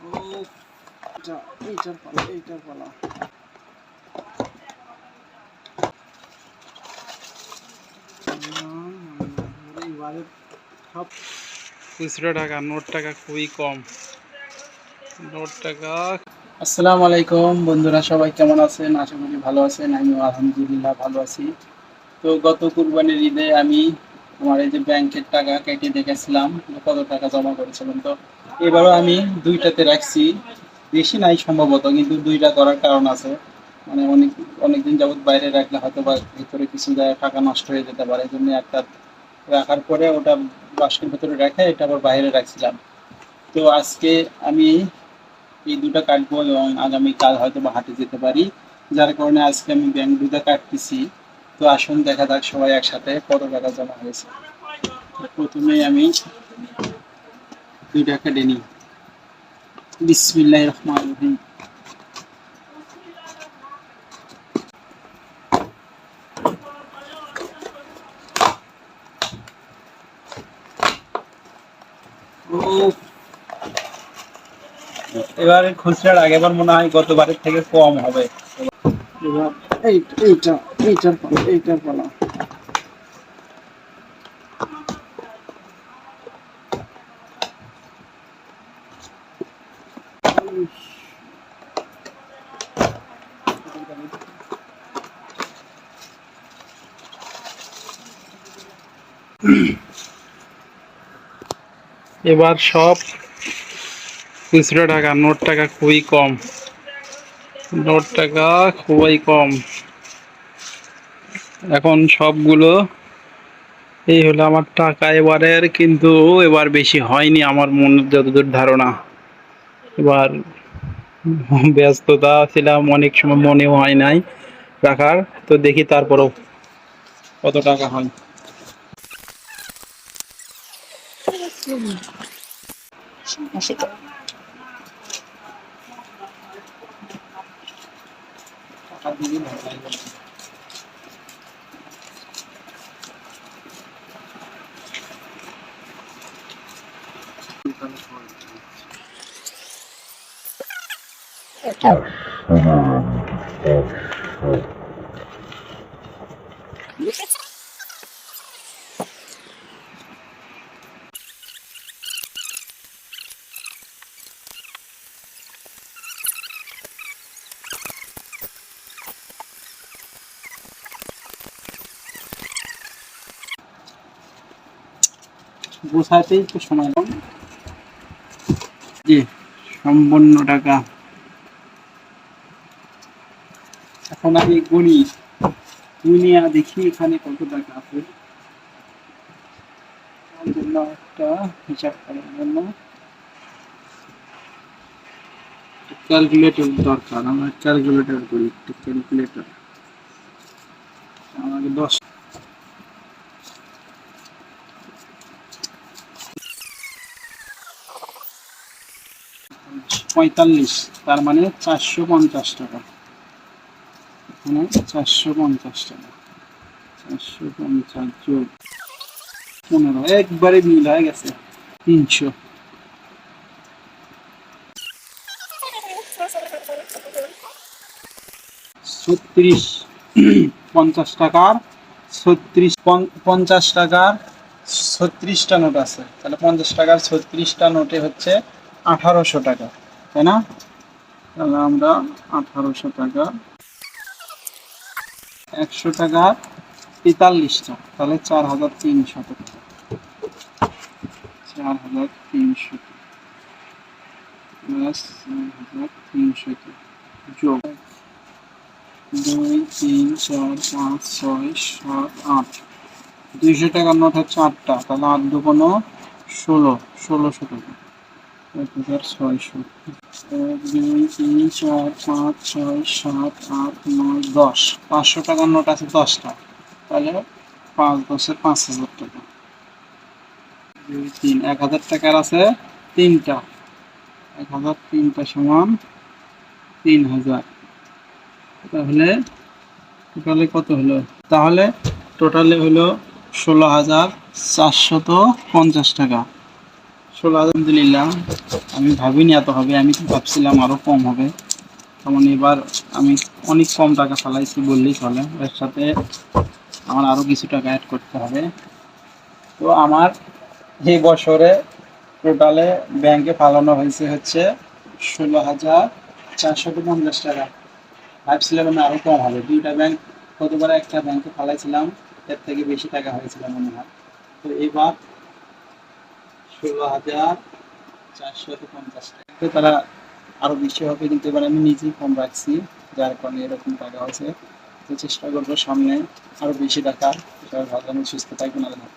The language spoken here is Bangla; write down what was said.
ও এইটার পালা এইটার পালা খুচরো টাকা নোট টাকা খুবই কম। নোট টাকা আসসালামু আলাইকুম বন্ধুরা সবাই কেমন আছেন? আশা করি ভালো আছেন আমিও আলহামদুলিল্লাহ ভালো আছি। তো গত কুরবানির ঈদে আমি আমার এই যে ব্যাংকের টাকা কেটে দেখেছিলাম কত টাকা জমা করেছিলাম? তো এবারও আমি দুইটাতে রাখছি। বেশি নাই সম্ভবত, কিন্তু দুইটা করার কারণ আছে। মানে অনেক, অনেকদিন যাবত বাইরে রাখলে হয়তো বা ভিতরে কিছু জায়গায় টাকা নষ্ট হয়ে যেতে পারে, এই জন্য একটা রাখার পরে ওটা বাস্কের ভিতরে রেখে এটা আবার বাইরে রাখছিলাম। তো আজকে আমি এই দুটো কাটবো এবং আগামী কাল হয়তো বা হাটে যেতে পারি। যার কারণে আজকে আমি ব্যাংক দুটা কাটতেছি। তো আসুন, দেখা যাক সবাই একসাথে কত টাকা জমা হয়েছে। প্রথমে আমি দুইটা কেটে নিই। বিসমিল্লাহ রহমান রহিম। এবারে খুচরার আগেবার মনে হয় গতবারের থেকে কম হবে। এবার এইটা। এইটার এইটার পালা। এবার সব খুচরো টাকা, নোট টাকা খুবই কম। নোট টাকা খুবই কম। এখন সবগুলো, এই হলো আমার টাকা এবারের, কিন্তু এবার বেশি হয়নি আমার মনের যতদূর ধারণা। এবার ব্যস্ততা ছিলাম, অনেক সময় মনেও হয় নাই রাখার। তো দেখি তারপরেও কত টাকা হয়। টাকা না। তো সময় লাগে জি, সম্পন্ন টাকা। এখন আমি গুনি। গুনিয়া দেখি এখানে কত টাকা আছে। জন্য হিসাব করার জন্য। ক্যালকুলেটর দরকার, আমার ক্যালকুলেটর করি ক্যালকুলেটর আমাকে দশ পঁয়তাল্লিশ, তার মানে চারশো পঞ্চাশ টাকা। এখানে চারশো পঞ্চাশ টাকা। চারশো পঞ্চাশ পনেরো, একবারে মিল হয়ে গেছে তিনশো। ছত্রিশ, পঞ্চাশ টাকার, ছত্রিশ পঞ্চাশ টাকার ছত্রিশটা নোট আছে। তাহলে পঞ্চাশ টাকার ছত্রিশটা নোটে হচ্ছে আঠারোশো টাকা। তাই না? তাহলে আমরা আঠারোশো টাকা, একশো টাকা, তেতাল্লিশটা, তাহলে চার হাজার তিনশো টাকা। চার হাজার তিনশো প্লাস চার হাজার তিনশো যোগ। দুই, তিন, চার, পাঁচ, ছয়, সাত, আট। দুইশো টাকার নোট হচ্ছে আটটা, তাহলে আট দুগুণ ষোলো, ষোলোশো টাকা। এক হাজার ছয়শো। এক, দুই, তিন, চার, পাঁচ, ছয়, সাত, আট, নয়, দশ। পাঁচশো টাকার নোট আছে দশটা। তাহলে পাঁচ দশে পাঁচ হাজার টাকা। দুই, তিন, এক হাজার টাকার আছে তিনটা। এক হাজার তিনটা সমান তিন হাজার। তাহলে টোটালে কত হলো? তাহলে টোটালে হলো ষোলো হাজার চারশত পঞ্চাশ টাকা। ষোলো আলহামদুলিল্লাহ। আমি ভাবিনি এত হবে, আমি তো ভাবছিলাম আরও কম হবে। তেমন এবার আমি অনেক কম টাকা ফালাইছি বললেই চলে। এর সাথে আমার আরও কিছু টাকা অ্যাড করতে হবে। তো আমার এই বছরে টোটালে ব্যাংকে ফালানো হয়েছে হচ্ছে ষোলো হাজার চারশত পঞ্চাশ টাকা। ভাবছিলাম আমি আরও কম হবে। দুইটা ব্যাংক গতবার একটা ব্যাংকে ফালাইছিলাম, এর থেকে বেশি টাকা হয়েছিল মনে হয়। তো এবার ষোলো হাজার চারশো পঞ্চাশ টাকা তারা আরও বেশি হবে, কিন্তু এবার আমি নিজেই কম রাখছি, যার কারণে এরকম টাকা হয়েছে তো চেষ্টা করব সামনে আরও বেশি টাকা সবাই ভালো সুস্থ থাকবেন আল্লাহ।